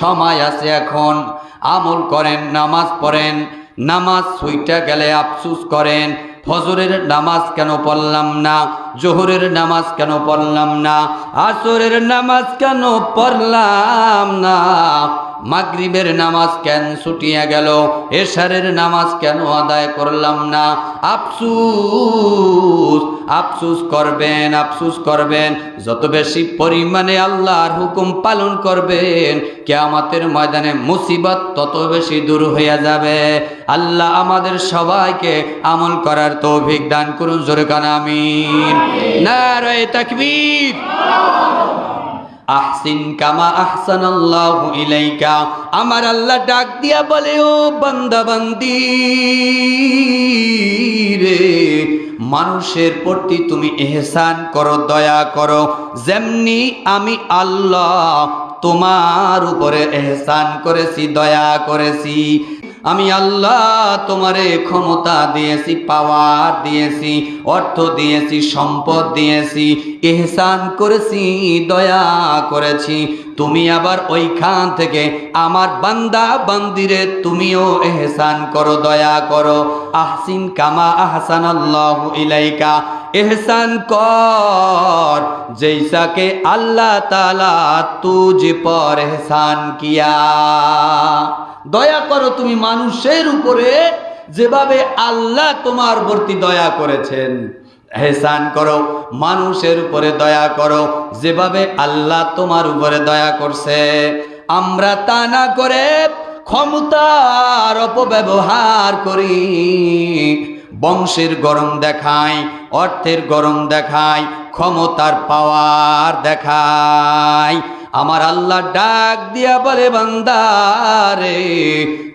সময় আছে এখন। আমল করেন, নামাজ পড়েন। নামাজ সুইটা গেলে আফসুস করেন, ফজরের নামাজ কেন পড়লাম না? জোহরের নামাজ কেন পড়লাম না? আসরের নামাজ কেন পড়লাম না? মাগরিবের নামাজ কেন ছুটিয়া গেল? এশারের নামাজ কেন আদায় করলাম না? আফসুস আফসুস করবেন আফসুস করবেন। যত বেশি পরিমাণে আল্লাহর হুকুম পালন করবেন, কেয়ামতের ময়দানে মুসিবত তত বেশি দূর হয়ে যাবে। আল্লাহ আমাদের সবাইকে আমল করার তৌফিক দান করুন। জোরে কান আমিন। নারায়ে তাকবীর। আহসিন কামা আহসান আল্লাহ ইলাইকা। আমার আল্লাহ ডাক দিয়া বলে, ও বান্দা বান্দি রে, মানুষের প্রতি তুমি এহসান করো, দয়া করো। যেমনি আমি আল্লাহ তোমার উপরে এহসান করেছি, দয়া করেছি। আমি আল্লাহ তোমারে ক্ষমতা দিয়েছি পাওয়ার দিয়েছি, অর্থ দিয়েছি, সম্পদ দিয়েছি। এহসান করেছি, দয়া করেছি। তুমি আবার ওইখান থেকে আমার বান্দা বান্দিরে তুমিও এহসান করো, দয়া করো। আহসিন কামা আহসান আল্লাহ ইলাইকা। এহসান কর জৈসাকে আল্লাহ তালা তুজ পর এহসান কিয়া। দয়া করো তুমি মানুষের উপরে যেভাবে আল্লাহ তোমার প্রতি দয়া করেছেন। হেসান করো, মানুষের উপরে দয়া করো, যেভাবে আল্লাহ তোমার উপরে দয়া করছে। আমরা তা না করে ক্ষমতার অপব্যবহার করি। বংশের গরম দেখায়, অর্থের গরম দেখায়, ক্ষমতার পাওয়ার দেখায়। আমার আল্লাহ ডাক দিয়া বলে বান্দারে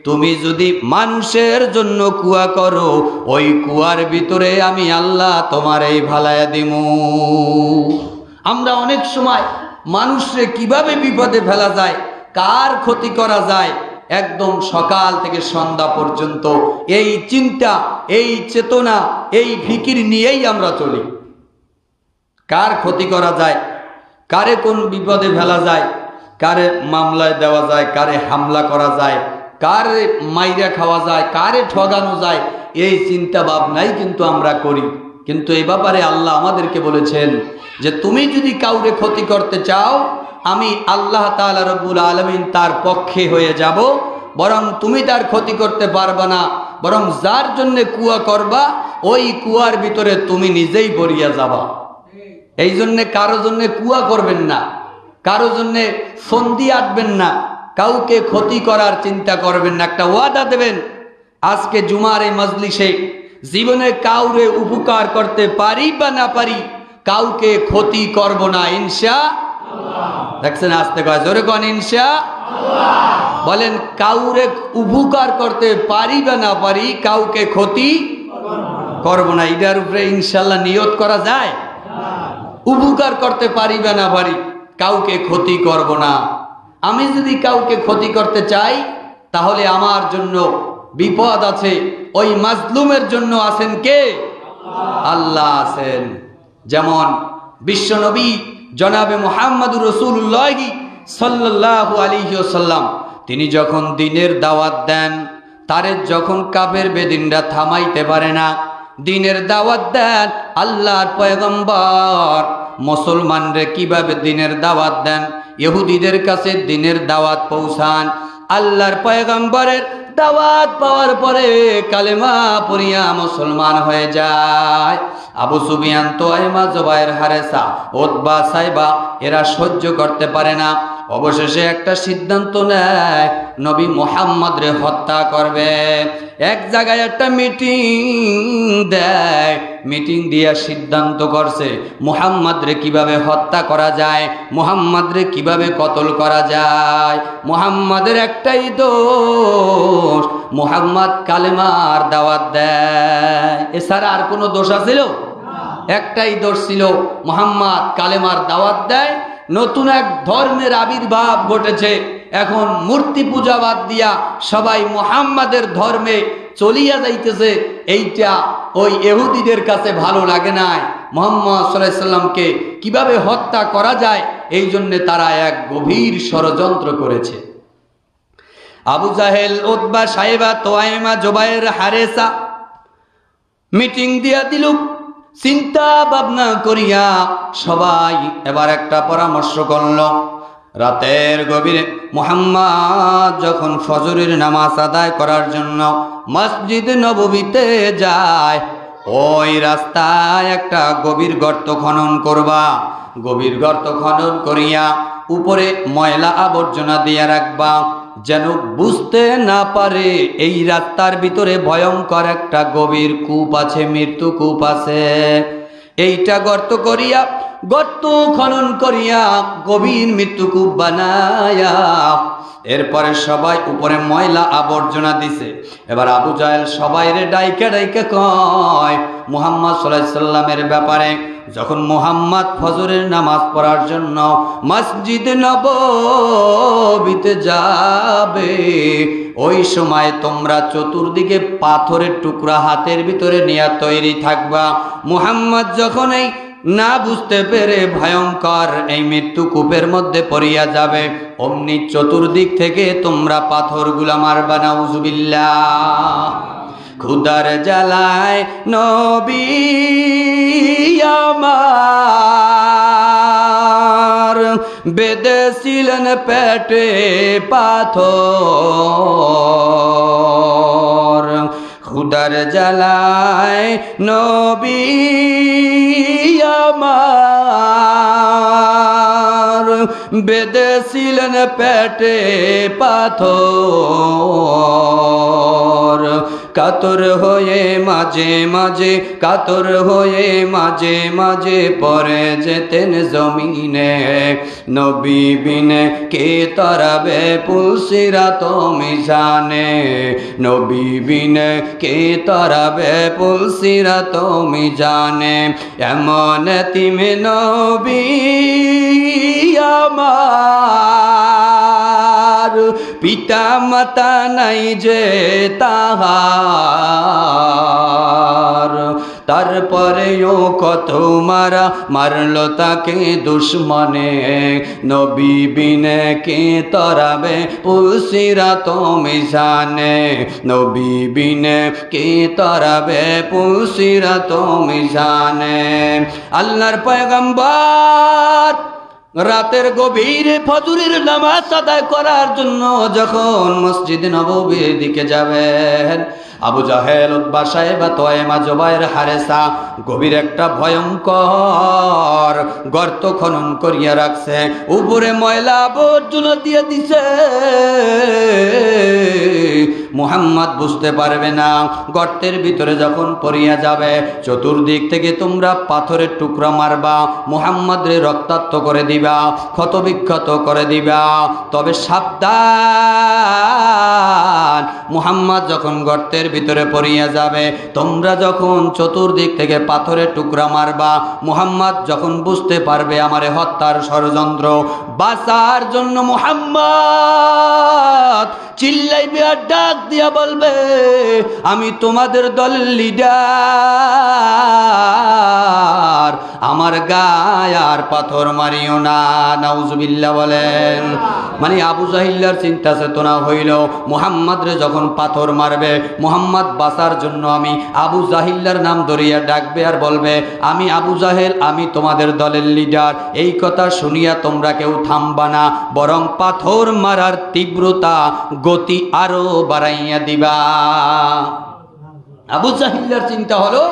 তুমি যদি মানুষের জন্য কুয়া করো, ওই কুয়ার ভিতরে আমি আল্লাহ তোমার এই ভালায় দিমু। আমরা অনেক সময় মানুষে কীভাবে বিপদে ফেলা যায়, কার ক্ষতি করা যায়, একদম সকাল থেকে সন্ধ্যা পর্যন্ত এই চিন্তা, এই চেতনা, এই ফিকির নিয়েই আমরা চলি। কার ক্ষতি করা যায় কারে কোন বিপদে ফেলা যায়? কারে মামলায় দেওয়া যায়? কারে হামলা করা যায়? কারে মাইরা খাওয়া যায়? কারে ঠগানো যায়? এই চিন্তা ভাবনাই কিন্তু আমরা করি। কিন্তু এই ব্যাপারে আল্লাহ আমাদেরকে বলেছেন যে, তুমি যদি কাউরে ক্ষতি করতে চাও, আমি আল্লাহ তাআলা রব্বুল আলমিন তার পক্ষে হয়ে যাব। বরং তুমি তার ক্ষতি করতে পারবা না। বরং যার জন্যে কুয়া করবা, ওই কুয়ার ভিতরে তুমি নিজেই পড়িয়া যাবা। এই জন্যে কারও জন্যে কুয়া করবেন না, কারও জন্যে সন্ধি আটবেন না, কাউকে ক্ষতি করার চিন্তা করবেন না, একটা ওয়াদা দেবেন, আজকে জুমার এই মজলিসে জীবনে কাউরে উপকার করতে পারি বা না পারি, কাউকে ক্ষতি করব না, ইনশা দেখছেন আসতে কয় জোরে কন ইনশা বলেন, কাউরে উপকার করতে পারি বা না পারি, কাউকে ক্ষতি করব না এটার উপরে ইনশাল্লাহ নিয়ত করা যায়? উপকার করতে পারি বা না পারি, কাউকে ক্ষতি করব না। আমি যদি কাউকে ক্ষতি করতে চাই, তাহলে আমার জন্য বিপদ আছে। ওই মাজলুমের জন্য আছেন কে? আল্লাহ আছেন। যেমন বিশ্বনবী জনাবে মোহাম্মদুর রসুল্লাহ সাল্লাহ আলিহাল্লাম তিনি যখন দিনের দাওয়াত দেন, তারে যখন কাবের বেদিনরা থামাইতে পারে না দিনের দাওয়াত দেন আল্লাহর পয়গম্বর। মুসলমানরে কীভাবে দিনের দাওয়াত দেন? ইহুদিদের কাছে দিনের দাওয়াত পৌঁছান। আল্লাহর পয়গম্বরের দাওয়াত পাওয়ার পরে কালেমা পড়িয়া মুসলমান হয়ে যায়। আবু সুবিয়ান তো আইমা জবাইর, হারেসা ওতবা সাইবা, এরা সহ্য করতে পারে না। অবশেষে একটা সিদ্ধান্ত নেয়, নবী মোহাম্মদ রে হত্যা করবে। এক জায়গায় একটা মিটিং দেয়। মিটিং দিয়া সিদ্ধান্ত করছে মোহাম্মদ রে কীভাবে হত্যা করা যায় মোহাম্মদ রে কীভাবে কতল করা যায়। মোহাম্মদের একটাই দোষ মোহাম্মদ কালেমার দাওয়াত দেয়। এছাড়া আর কোনো দোষ আছিল একটাই দোষ ছিল, মোহাম্মদ কালেমার দাওয়াত দেয়। নতুন এক ধর্মের আবির্ভাব ঘটেছে। এখন মূর্তি পূজা বাদ দিয়া সবাই মোহাম্মদের ধর্মে চলিয়া যাইতেছে। এইটা ওই এহুদিদের কাছে ভালো লাগে নাই। মোহাম্মদ সাল্লাহ সাল্লামকে কীভাবে হত্যা করা যায়, এই জন্যে তারা এক গভীর ষড়যন্ত্র করেছে। আবু জাহেল উদ্বা সাহেবা তোয়াইমা, জোবাইর, হারেসা মিটিং দিয়া দিল। চিন্তা ভাবনা করিয়া সবাই এবার একটা পরামর্শ করল। রাতের গভীরে মোহাম্মদ যখন ফজরের নামাজ আদায় করার জন্য মসজিদ নববীতে যায়, ওই রাস্তায় একটা গভীর গর্ত খনন করবা। গভীর গর্ত খনন করিয়া উপরে ময়লা আবর্জনা দিয়া রাখবা। যেন বুঝতে না পারে, এই রাস্তার ভিতরে ভয়ঙ্কর একটা গভীর কূপ আছে, মৃত্যু কূপ আছে। এইটা গর্ত করিয়া, গর্ত খনন করিয়া গভীর মৃত্যু কূপ বানায়া, এরপরে সবাই উপরে ময়লা আবর্জনা দিছে। এবার আবু জাহেল সবাই রে ডাইকে ডাইকে কয়, মুহাম্মদ সাল্লামের ব্যাপারে যখন মোহাম্মদ ফজরের নামাজ পড়ার জন্য মসজিদ নবীতে যাবে, ওই সময় তোমরা চতুর্দিকে পাথরের টুকরা হাতের ভিতরে নিয়ে তৈরি থাকবা। মুহাম্মদ যখন এই না বুঝতে পেরে ভয়ঙ্কর এই মৃত্যু কূপের মধ্যে পড়িয়া যাবে, অমনি চতুর্দিক থেকে তোমরা পাথরগুলা মারবা, নাউজুবিল্লাহ। খুদার জ্বালায় নবী আমার। বেদেছিলেন পেটে পাথর। খুদার জ্বালায় নবী আমার। বেদেছিলেন পেটে পাথর। কাতর হয়ে মাঝে মাঝে, কাতর হয়ে মাঝে মাঝে পরে যেতেন জমিনে। নবী বিনে কে তরাবে তুমি জানে? নবী বিনে কে তরাবে পুলসিরা তুমি জানে? এমন তিমে নবী আমার পিতা মাতা নাই যে তাহার। তারপরেও কত মারা মারলো তাকে দুশ্মনে। নবী বিনে কে তরাবে পুলসিরা তুমি জানে নবী বিনে কে তরাবে পুলসিরা তুমি জানে আল্লাহর পয়গম্বর রাতের গভীরে ফজরের নামাজ আদায় করার জন্য যখন মসজিদ নববীর দিকে যাবেন আবু জাহেল উদ্বা সাহেবা তোয়েমা জবাইর হারেসা গভীর একটা ভয়ঙ্কর গর্ত খনন করিয়া রাখছে। উপরে ময়লা আবর্জনা দিয়ে দিছে। মুহাম্মদ বুঝতে পারবে না, গর্তের ভিতরে যখন পড়িয়া যাবে, চতুর্দিক থেকে তোমরা পাথরের টুকরা মারবা, মুহাম্মদরে রক্তাক্ত করে দিবা, ক্ষতবিক্ষত করে দিবা। তবে সাবধান, মুহাম্মদ যখন গর্তের ভিতরে পড়িয়া যাবে। তোমরা যখন চতুর্দিক থেকে পাথরের টুকরা মারবা, মুহাম্মদ যখন বুঝতে পারবে আমারে হত্যার ষড়যন্ত্র, বাঁচার জন্য মুহাম্মদ চিল্লাইবে আর ডাক দিয়া বলবে, আমি তোমাদের দলের লিডার আমার গায় আর পাথর মারিও না। নাউজুবিল্লাহ বলেন। মানে আবু জাহিল্লার চিন্তা চেতনা হইল, মুহাম্মদ রে যখন পাথর মারবে, মুহাম্মদ বাঁচার জন্য আমি আবু জাহিল্লার নাম ধরিয়া ডাকবে আর বলবে, আমি আবু জাহেল, আমি তোমাদের দলের লিডার। এই কথা শুনিয়া তোমরা কেউ থামবা না, বরং পাথর মারার তীব্রতা, গতি আরও বাড়াইয়া দিবা। আবু জাহিল্লার চিন্তা হলো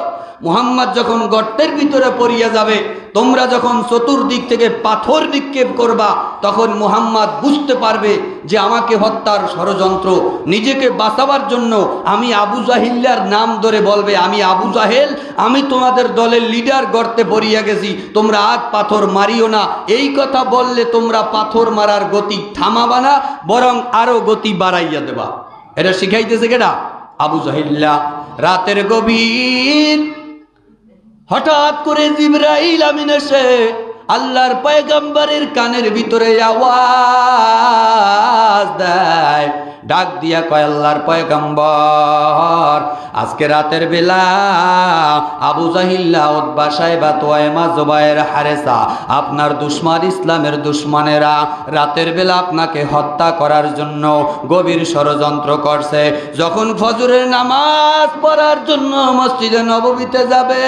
মুহাম্মদ যখন গর্তের ভিতরে পড়িয়া যাবে, তোমরা যখন চতুর্দিক থেকে পাথর নিক্ষেপ করবা, তখন মুহাম্মদ বুঝতে পারবে যে আমাকে হত্যার ষড়যন্ত্র, নিজেকে বাঁচাবার জন্য আমি আবু জাহিল্লার নাম ধরে বলবে, আমি আবু জাহেল, আমি তোমাদের দলের লিডার গর্তে পড়িয়া গেছি, তোমরা আগ পাথর মারিও না। এই কথা বললে তোমরা পাথর মারার গতি থামাবা না, বরং আরও গতি বাড়াইয়া দেবা। এটা শিখাইতেছে কেডা? আবু জাহিল্লা, রাতের গভীর হঠাৎ করে জিব্রাইল আমিন এসে আল্লাহর পয়গম্বরের কানের ভিতরে আওয়াজ দেয়। ডাক দিয়া কয় আল্লাহর পয়গম্বর, আজকে রাতের বেলা আবু জাহিল্লা উদ্বা সাহেবা তোয়াইমা জোবায়ের হারেসা, আপনার দুশ্মান ইসলামের দুশ্মনেরা রাতের বেলা আপনাকে হত্যা করার জন্য গভীর ষড়যন্ত্র করছে। যখন ফজরের নামাজ পড়ার জন্য মসজিদে নববীতে যাবে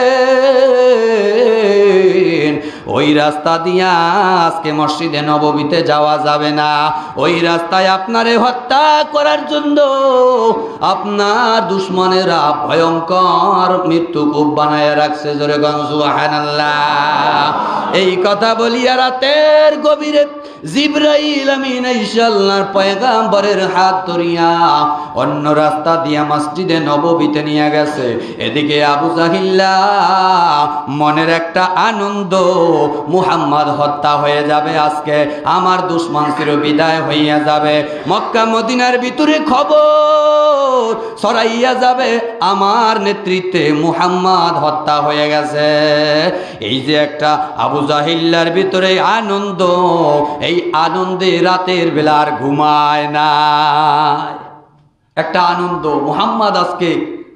ওই রাস্তা দিয়া আজকে মসজিদে নববীতে যাওয়া যাবে না। ওই রাস্তায় আপনারে হত্যা করার জন্য আপনার দুশ্মনেরা ভয়ঙ্কর মৃত্যু খুব বানায় রাখছে। জোরে গঞ্জু এই কথা বলিয়া রাতের গভীরে জিব্রাইল আমিন ইনশাআল্লাহর পয়গাম্বরের হাত ধরিয়া অন্য রাস্তা দিয়া মসজিদে নববীতে নিয়ে গেছে। এদিকে আবু জাহিল্লা মনের একটা আনন্দ, মুহাম্মদ হত্যা হয়ে যাবে আজকে, আমার দুশ্মন চির বিদায় হইয়া যাবে। মক্কা মদিনার ভিতরে খবর সরাইয়া যাবে, আমার নেতৃত্বে মুহাম্মদ হত্যা হয়ে গেছে। এই যে একটা আবু জাহিল্লার ভিতরে আনন্দ, এই আনন্দে রাতের বেলার ঘুমায় না। একটা আনন্দ, মোহাম্মদ আজকে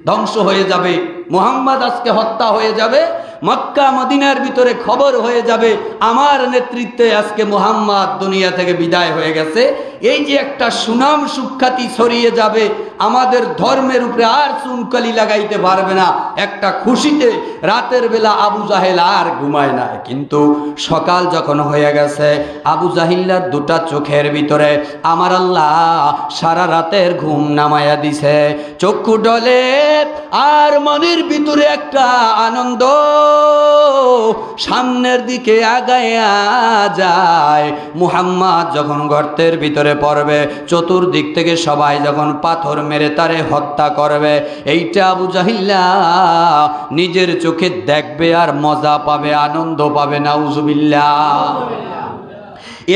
ধ্বংস হয়ে যাবে, মোহাম্মদ আজকে হত্যা হয়ে যাবে, মক্কা, মদিনার ভিতরে খবর হয়ে যাবে, আমার নেতৃত্বে আজকে মোহাম্মদ দুনিয়া থেকে বিদায় হয়ে গেছে। এই যে একটা সুনাম সুখ্যাতি ছড়িয়ে যাবে, আমাদের ধর্মের উপরে আর চুনকালি লাগাইতে পারবে না। একটা খুশিতে রাতের বেলা আবু জাহেল আর ঘুমায় না। কিন্তু সকাল যখন হয়ে গেছে, আবু জাহিল্লার দুটা চোখের ভিতরে আমার আল্লাহ সারা রাতের ঘুম নামায়া দিছে। চক্ষু ডলে আর মনের ভিতরে একটা আনন্দ সামনের দিকে আগায়া যায়। মুহাম্মদ যখন গর্তের ভিতরে পড়বে। চতুর্দিক থেকে সবাই যখন পাথর মেরে তারে হত্যা করবে, এইটা আবু জাহিল্লা নিজের চোখে দেখবে আর মজা পাবে, আনন্দ পাবে না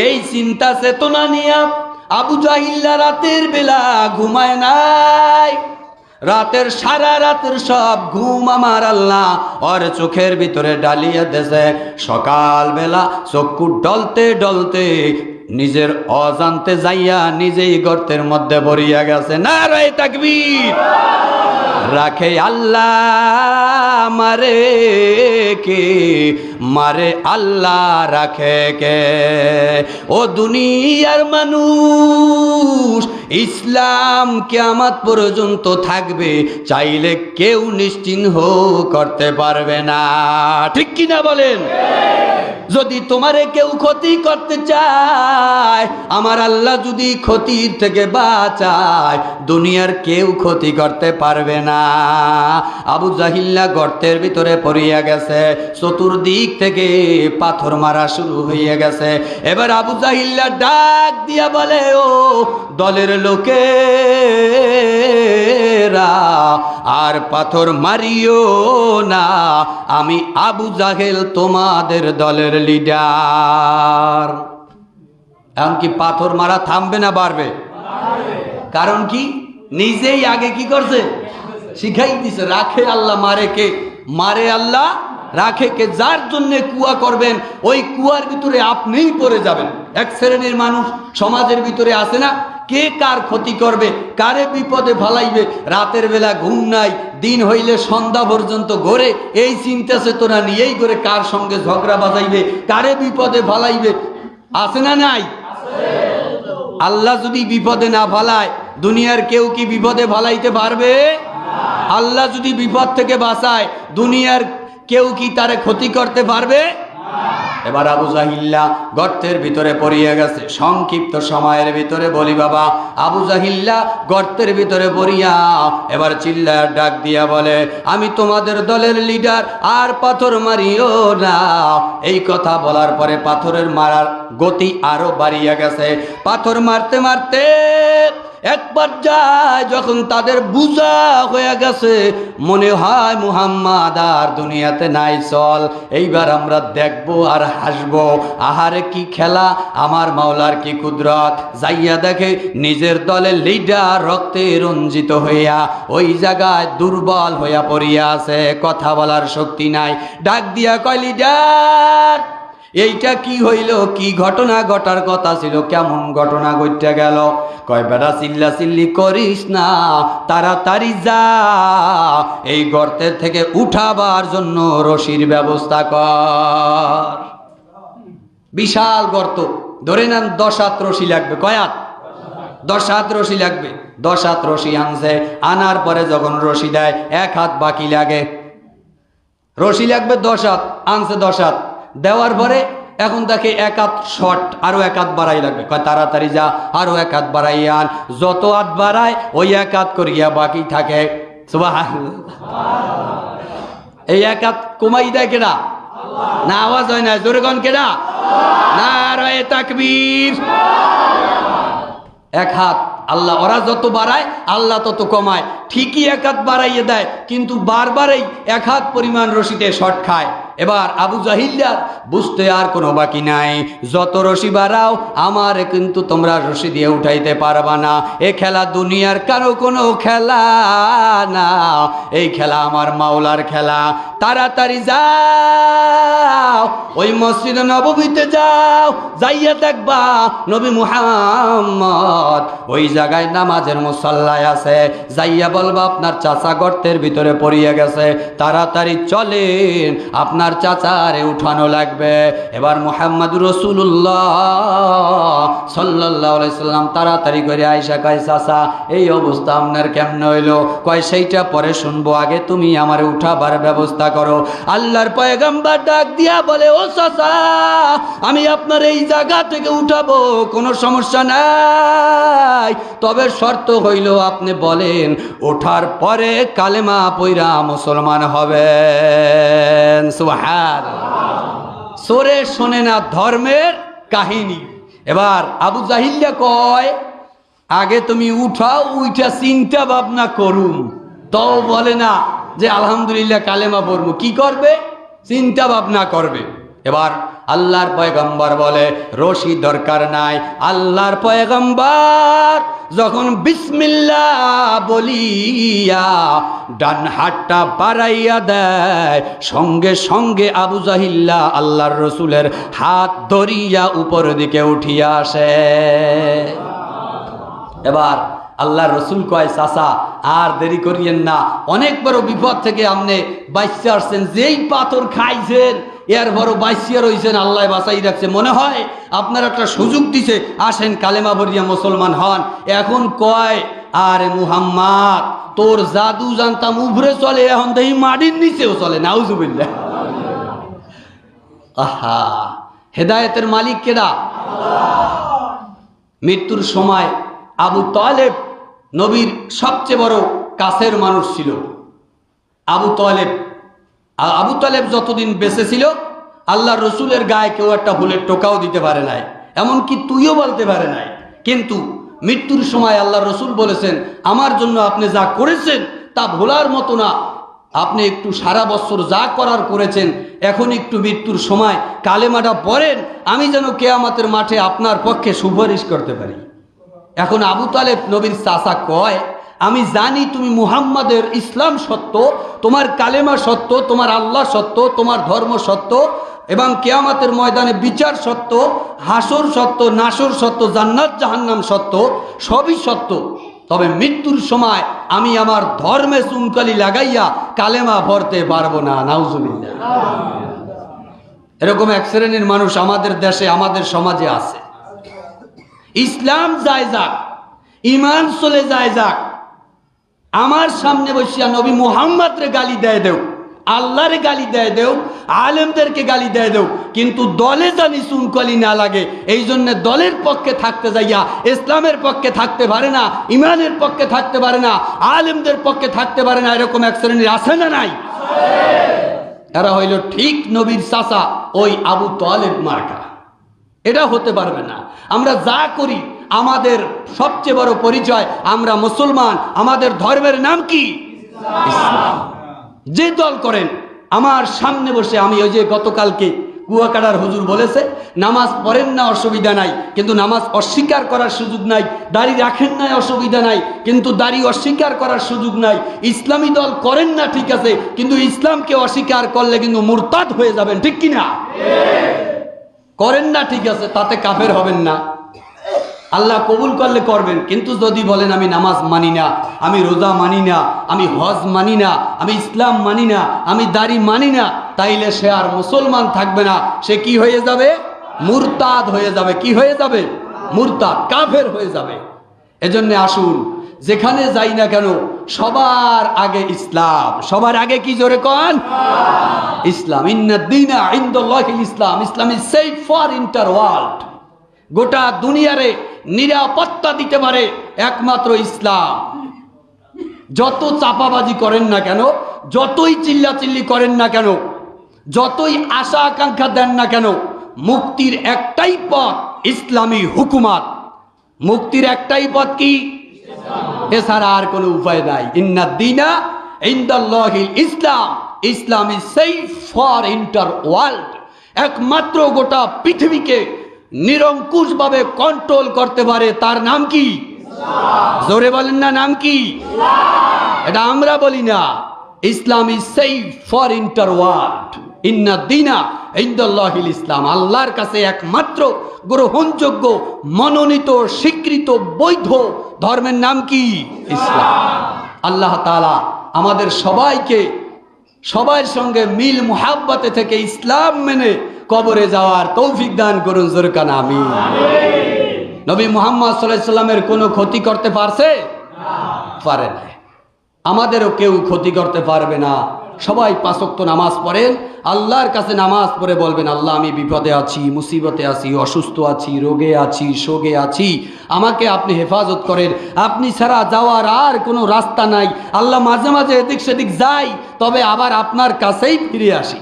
এই চিন্তা চেতনা নিয়ে আবু জাহিল্লা রাতের বেলা ঘুমায় নাই। রাতের সারা রাতের সব ঘুম আমার আল্লাহ ওর চোখের ভিতরে ডালিয়ে দেশে সকাল বেলা চক্ষু ডলতে ডলতে নিজের অজান্তে যাইয়া নিজেই গর্তের মধ্যে বরিয়া গেছে। না রে তাকবীর। রাখে আল্লাহ, মারে কে? মারে আল্লাহ, রাখে কে? ও দুনিয়ার মানুষ ইসলাম কেয়ামত পর্যন্ত থাকবে, চাইলে কেউ নিশ্চিহ্ন করতে পারবে না। ঠিক কিনা বলেন? যদি তোমারে কেউ ক্ষতি করতে চায়, আমার আল্লাহ যদি ক্ষতির থেকে বাঁচায়, দুনিয়ার কেউ ক্ষতি করতে পারবে না। আবু জাহিল্লা গর্তের ভিতরে পড়িয়া গেছে, চতুর্দিক থেকে পাথর মারা শুরু হইয়া গেছে। এবার আবু জাহিল্লা ডাক দিয়া বলে, ও দলের লোকেরা, আর পাথর মারিও না। আমি আবু জাহেল তোমাদের দলের লিডার। এমনকি পাথর মারা থামবে না, বাড়বে। কারণ কি? নিজেই আগে কি করছে? শিখাই দিছে, রাখে আল্লাহ, মারে কে? মারে আল্লাহ, রাখে কে? যার জন্য কুয়া করবেন, ওই কুয়ার ভিতরে আপনিই পড়ে যাবেন। এক শ্রেণির মানুষ সমাজের ভিতরে আসে না কে কার ক্ষতি করবে? কারে বিপদে ফালাইবে? রাতের বেলা ঘুম নাই, দিন হইলে সন্ধ্যা পর্যন্ত ঘরে, এই চিন্তা চেতনা নিয়েই করে কার সঙ্গে ঝগড়া বাজাইবে? কারে বিপদে ফালাইবে? আছে না নাই? আল্লাহ যদি বিপদে না ফালায়, দুনিয়ার কেউ কি বিপদে ফালাইতে পারবে? আল্লাহ যদি বিপদ থেকে বাঁচায়, দুনিয়ার কেউ কি তারে ক্ষতি করতে পারবে? এবার আবু জাহিল্লা গর্তের ভিতরে পড়িয়া গেছে। সংক্ষিপ্ত সময়ের ভিতরে বলি, বাবা, আবু জাহিল্লা গর্তের ভিতরে পড়িয়া এবার চিল্লার ডাক দিয়া বলে, আমি তোমাদের দলের লিডার, আর পাথর মারিও না। এই কথা বলার পরে পাথরের মারার গতি আরও বাড়িয়া গেছে। পাথর মারতে মারতে একবার যায়, যখন তাদের বুঝা হয়ে গেছে, মনে হয় মুহাম্মদ আর দুনিয়াতে নাই, চল, এইবার আমরা দেখব আর হাসবো। আহারে কি খেলা, আমার মাওলার কি কুদরত? যাইয়া দেখে নিজের দলের লিডার রক্তে রঞ্জিত হইয়া, ওই জায়গায় দুর্বল হইয়া পড়িয়া আছে, কথা বলার শক্তি নাই। ডাক দিয়া কয় লিডার এইটা কি হইল? কি ঘটনা? ঘটার কথা ছিল, কেমন ঘটনা ঘটতে গেল? কয়, বেড়া, চিল্লা, চিল্লি করিস না, তাড়াতাড়ি যা। এই গর্তের থেকে উঠাবার জন্য রশির ব্যবস্থা কর। বিশাল গর্ত। ধরে নেন দশ হাত রশি লাগবে। কয়াত দশ হাত রশি লাগবে। দশ হাত রশি আনছে। আনার পরে যখন রশি দেয়, এক হাত বাকি লাগে। রশি লাগবে দশ হাত আনছে দশ হাত দেওয়ার পরে এখন তাকে এক হাত শর্ট আরও এক হাত বাড়াই লাগবে। কয়, তাড়াতাড়ি যা, আরও এক হাত বাড়াই আন। যত হাত বাড়ায়, ওই এক হাত করিয়া বাকি থাকে। এই এক হাত কমাই দেয় কেডা? না আওয়াজ হয় না, জোরে কন কেডা? না রয়ে তাকবীর। এক হাত আল্লাহ, ওরা যত বাড়ায়, আল্লাহ তত কমায়। ঠিকই এক হাত বাড়াইয়ে দেয়, কিন্তু বারবারই এক হাত পরিমাণ রশিতে শর্ট খায়। এবার আবু জাহিল্লার বুঝতে আর কোনো বাকি নাই। যত রশি বাড়াও, আমার কিন্তু তোমরা রশি দিয়ে উঠাইতে পারবা না। এ খেলা দুনিয়ার কারও কোনো খেলা না। এই খেলা আমার মাওলার খেলা। তাড়াতাড়ি যাও, ওই মসজিদ নবমীতে যাও, যাইয়া দেখবা নবী মুহাম্মদ ওই জায়গায় নামাজের মুসল্লায় আছে। যাইয়া বলবা, আপনার চাচা গর্তের ভিতরে পড়িয়া গেছে। তাড়াতাড়ি চলেন, আপনার চাচারে উঠানো লাগবে। এবার মোহাম্মদ রসুল্লাহ সাল্লাহ সাল্লাম তাড়াতাড়ি করে আইসা কয়, চাচা, এই অবস্থা আপনার কেমন হইল? কয়, সেইটা পরে শুনব। আগে তুমি আমার উঠাবার ব্যবস্থা করো। আল্লাহর পয়গাম্বার ডাক দিয়া বলে, ও চাচা, আমি আপনার এই জায়গা থেকে উঠাবো, কোনো সমস্যা নাই। তবে শর্ত হইল, আপনি বলেন, ওঠার পরে কালেমা পৈরা মুসলমান হবেন। সুহার সোরে শোনে না ধর্মের কাহিনী। এবার আবু জাহিল্লা কয়, আগে তুমি উঠাও উইটা চিন্তা ভাবনা করুন তাও বলে না যে, আলহামদুলিল্লাহ কালেমা পড়ব। কি করবে? চিন্তা ভাবনা করবে। এবার আল্লাহর পয়গম্বর বলে, রশি দরকার নাই। আল্লাহর পয়গম্বর যখন বিসমিল্লা বলিয়া ডান হাতটা বাড়াইয়া দেয়, সঙ্গে সঙ্গে আবু জাহিল্লা আল্লাহর রসুলের হাত ধরিয়া উপর দিকে উঠিয়া আসে। এবার আল্লাহ রসুল কয় চাষা আর দেরি করিয়েন না। অনেক বড় বিপদ থেকে আপনি বাইসে আসছেন। যেই পাথর খাইছেন এর বড় বাইসিয়া রয়েছেন আল্লাহ বাসাই রাখছে। মনে হয় আপনার একটা সুযোগ দিছে, আসেন কালেমা ভরিয়া মুসলমান হন। এখন কয়, আর মুহাম্মদ, তোর জাদু জানতাম, উভরে চলে, এখন দেখি মাটির নিচেও চলে, নাউজুবিল্লাহ। আহা, হেদায়েতের মালিক কেডা? মৃত্যুর সময় আবু তালেব নবীর সবচেয়ে বড় কাছের মানুষ ছিল। আবু তালেব আ- আবু তালেব যতদিন বেঁচে ছিল, আল্লাহ রসুলের গায়ে কেউ একটা ভুলের টোকাও দিতে পারে নাই, এমনকি তুইও বলতে পারে নাই। কিন্তু মৃত্যুর সময় আল্লাহ রসুল বলেছেন, আমার জন্য আপনি যা করেছেন তা ভোলার মতো না। আপনি একটু সারা বছর যা করার করেছেন, এখন একটু মৃত্যুর সময়। কালেমাটা পড়েন, আমি যেন কেয়ামতের মাঠে আপনার পক্ষে সুপারিশ করতে পারি। এখন আবু তালেব নবীর চাচা কয় আমি জানি তুমি মুহাম্মাদের ইসলাম সত্য, তোমার কালেমা সত্য, তোমার আল্লাহ সত্য, তোমার ধর্ম সত্য, এবং কেয়ামাতের ময়দানে বিচার সত্য, হাসর সত্য, নাসর সত্য, জান্নাত, জাহান্নাম সত্য, সবই সত্য। তবে মৃত্যুর সময় আমি আমার ধর্মে চুনকালি লাগাইয়া কালেমা ভরতে পারব না, নাউজুবিল্লাহ। এরকম এক শ্রেণির মানুষ আমাদের দেশে, আমাদের সমাজে আছে। ইসলাম যায় যাক ইমান চলে যায় যাক আমার সামনে বসিয়া নবী মুহাম্মদ রে গালি দেয় দেও, আল্লাহর গালি দেয় দেও, আলেমদেরকে গালি দেয় দেও, কিন্তু দলে জানি চুনকলি না লাগে। এই জন্য দলের পক্ষে থাকতে যাইয়া, ইসলামের পক্ষে থাকতে পারে না, ইমানের পক্ষে থাকতে পারে না, আলেমদের পক্ষে থাকতে পারে না, এরকম এক শ্রেণির আছে না নাই? এরা হইল ঠিক নবীর চাচা, ওই আবু তোয়ালেব মার্কা। এটা হতে পারবে না। আমরা যা করি আমাদের সবচেয়ে বড় পরিচয়, আমরা মুসলমান। আমাদের ধর্মের নাম কি। যে দল করেন, আমার সামনে বসে আমি ওই যে গতকালকে কুয়াকাটার হুজুর বলেছে, নামাজ পড়েন না, অসুবিধা নাই। কিন্তু নামাজ অস্বীকার করার সুযোগ নাই, দাড়ি রাখেন না, অসুবিধা নাই। কিন্তু দাড়ি অস্বীকার করার সুযোগ নাই। ইসলামী দল করেন না, ঠিক আছে। কিন্তু ইসলামকে অস্বীকার করলে কিন্তু মুরতাদ হয়ে যাবেন, ঠিক কিনা? করেন না, ঠিক আছে, তাতে কাফের হবেন না। আল্লাহ কবুল করলে করবেন, কিন্তু যদি বলেন, আমি নামাজ মানি না, আমি রোজা মানি না, আমি হজ মানি না, আমি ইসলাম মানি না, আমি দাড়ি মানি না, তাইলে সে আর মুসলমান থাকবে না। সে কি হয়ে যাবে? মুরতাদ হয়ে যাবে। কি হয়ে যাবে? মুরতাদ, কাফের হয়ে যাবে। এজন্য আসুন, যেখানে যাই না কেন, সবার আগে ইসলাম। সবার আগে কি জোরে কন? ইসলাম। ইসলাম। Islam is safe for inter world. গোটা দুনিয়ারে নিরাপত্তা দিতে পারে একমাত্র ইসলাম। যত চাপাবাজি করেন না কেন, যতই চিল্লাচিল্লি করেন না কেন, যতই আশা আকাঙ্ক্ষা দেন না কেন, মুক্তির একটাই পথ ইসলামী হুকুমাত। মুক্তির একটাই পথ কি? এছাড়া আর কোনো উপায় নাই। ইন্না দিনা ইন্দাল্লাহিল ইসলাম। Islam is safe for inter world. একমাত্র গোটা পৃথিবীকে নিরঙ্কুশভাবে কন্ট্রোল করতে পারে, তার নাম কি? জোরে বলেন না, নাম কি? এটা আমরা বলি না। Islam is safe for inter world ইন্না দিনা ইন্দাল্লাহিল ইসলাম। আল্লাহর কাছে একমাত্র গ্রহণযোগ্য, মনোনীত, স্বীকৃত, বৈধ ধর্মের নাম কি? ইসলাম। আল্লাহ তাআলা আমাদের সবাইকে সবার সঙ্গে মিল মুহাব্বতে থেকে ইসলাম মেনে কবরে যাওয়ার তৌফিক দান করুন জোরকান আমি নবী মোহাম্মদ সাল্লাহ সাল্লামের কোনো ক্ষতি করতে পারছে? পারে না আমাদেরও কেউ ক্ষতি করতে পারবে না। সবাই পাঁচক্ত নামাজ পড়েন, আল্লাহর কাছে নামাজ পড়ে বলবেন, আল্লাহ, আমি বিপদে আছি, মুসিবতে আছি, অসুস্থ আছি, রোগে আছি শোগে আছি। আমাকে আপনি হেফাজত করেন। আপনি ছাড়া যাওয়ার আর কোনো রাস্তা নাই। আল্লাহ মাঝে মাঝে এদিক সেদিক যাই তবে আবার আপনার কাছেই ফিরে আসি।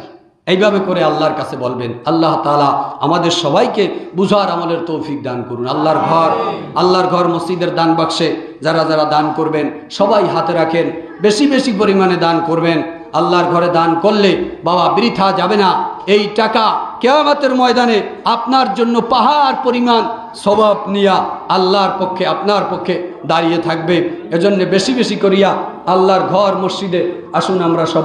এইভাবে করে আল্লাহর কাছে বলবেন, আল্লাহ তাআলা আমাদের সবাইকে বুঝার আমলের তৌফিক দান করুন। আল্লাহর ঘর আল্লাহর ঘর মসজিদের দান বাক্সে যারা যারা দান করবেন, সবাই হাতে রাখেন, বেশি বেশি পরিমাণে দান করবেন। আল্লাহর ঘরে দান করলে বাবা বৃথা যাবে না। এই টাকা কেয়ামতের ময়দানে আপনার জন্য পাহাড় পরিমাণ স্বভাব নিয়া আল্লাহর পক্ষে, আপনার পক্ষে দাঁড়িয়ে থাকবে। এজন্য বেশি বেশি করিয়া আল্লাহর ঘর মসজিদে আসুন আমরা সব